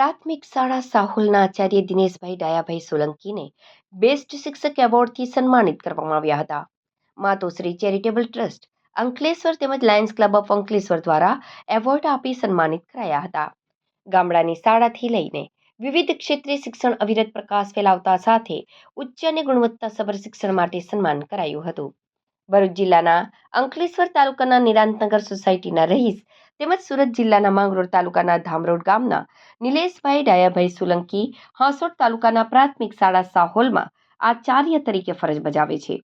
પ્રાથમિક શાળા સાહુલના આચાર્ય દિનેશભાઈ ડાયાભાઈ સોલંકીને બેસ્ટ શિક્ષક એવોર્ડથી સન્માનિત કરવામાં આવ્યા હતા. માતોશ્રી ચેરિટેબલ ટ્રસ્ટ, અંકલેશ્વર તેમજ લાયન્સ ક્લબ ઓફ અંકલેશ્વર દ્વારા એવોર્ડ આપી સન્માનિત કરાયા હતા. ગામડાની શાળાથી લઈને વિવિધ ક્ષેત્રે શિક્ષણ અવિરત પ્રકાશ ફેલાવતા સાથે ઉચ્ચ અને ગુણવત્તાસભર શિક્ષણ માટે સન્માન કરાયું હતું. ભરૂચ જિલ્લાના અંકલેશ્વર તાલુકાના નિરાંતનગર સોસાયટીના રહીશ તેમજ સુરત જિલ્લાના માંગરોળ તાલુકાના ધામરોડ ગામના નિલેશભાઈ ડાયાભાઈ સોલંકી હાંસોટ તાલુકાના પ્રાથમિક શાળા સાહોલમાં આચાર્ય તરીકે ફરજ બજાવે છે.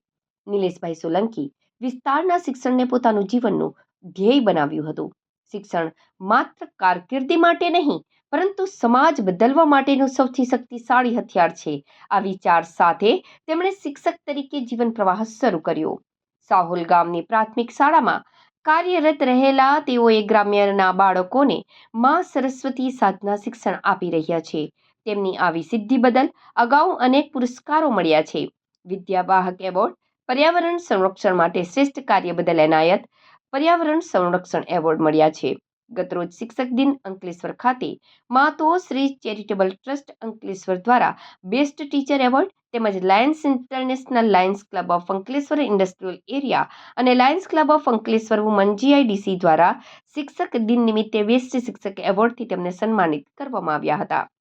નિલેશભાઈ સોલંકી વિસ્તારના શિક્ષણને પોતાનું જીવનનું ધ્યેય બનાવ્યું હતું. શિક્ષણ માત્ર કારકિર્દી માટે નહીં, પરંતુ સમાજ બદલવા માટેનું સૌથી શક્તિશાળી હથિયાર છે. આ વિચાર સાથે તેમણે શિક્ષક તરીકે જીવન પ્રવાહ શરૂ કર્યો. સાહોલ ગામની પ્રાથમિક શાળામાં કાર્યરત રહેલા તેઓએ ગ્રામ્યના બાળકોને મા સરસ્વતી સાધના શિક્ષણ આપી રહ્યા છે. તેમની આવી સિદ્ધિ બદલ અગાઉ અનેક પુરસ્કારો મળ્યા છે. વિદ્યાવાહક એવોર્ડ, પર્યાવરણ સંરક્ષણ માટે શ્રેષ્ઠ કાર્ય બદલ એનાયત, પર્યાવરણ સંરક્ષણ એવોર્ડ મળ્યા છે. ગતરોજ શિક્ષક દિન અંકલેશ્વર ખાતે માતો શ્રી ચેરિટેબલ ટ્રસ્ટ અંકલેશ્વર દ્વારા બેસ્ટ ટીચર એવોર્ડ તેમજ lions international lions club of Ankleshwar industrial area અને lions club of Ankleshwar woman GIDC દ્વારા શિક્ષક દિન નિમિત્તે બેસ્ટ શિક્ષક એવોર્ડથી તેમને સન્માનિત કરવામાં આવ્યા હતા.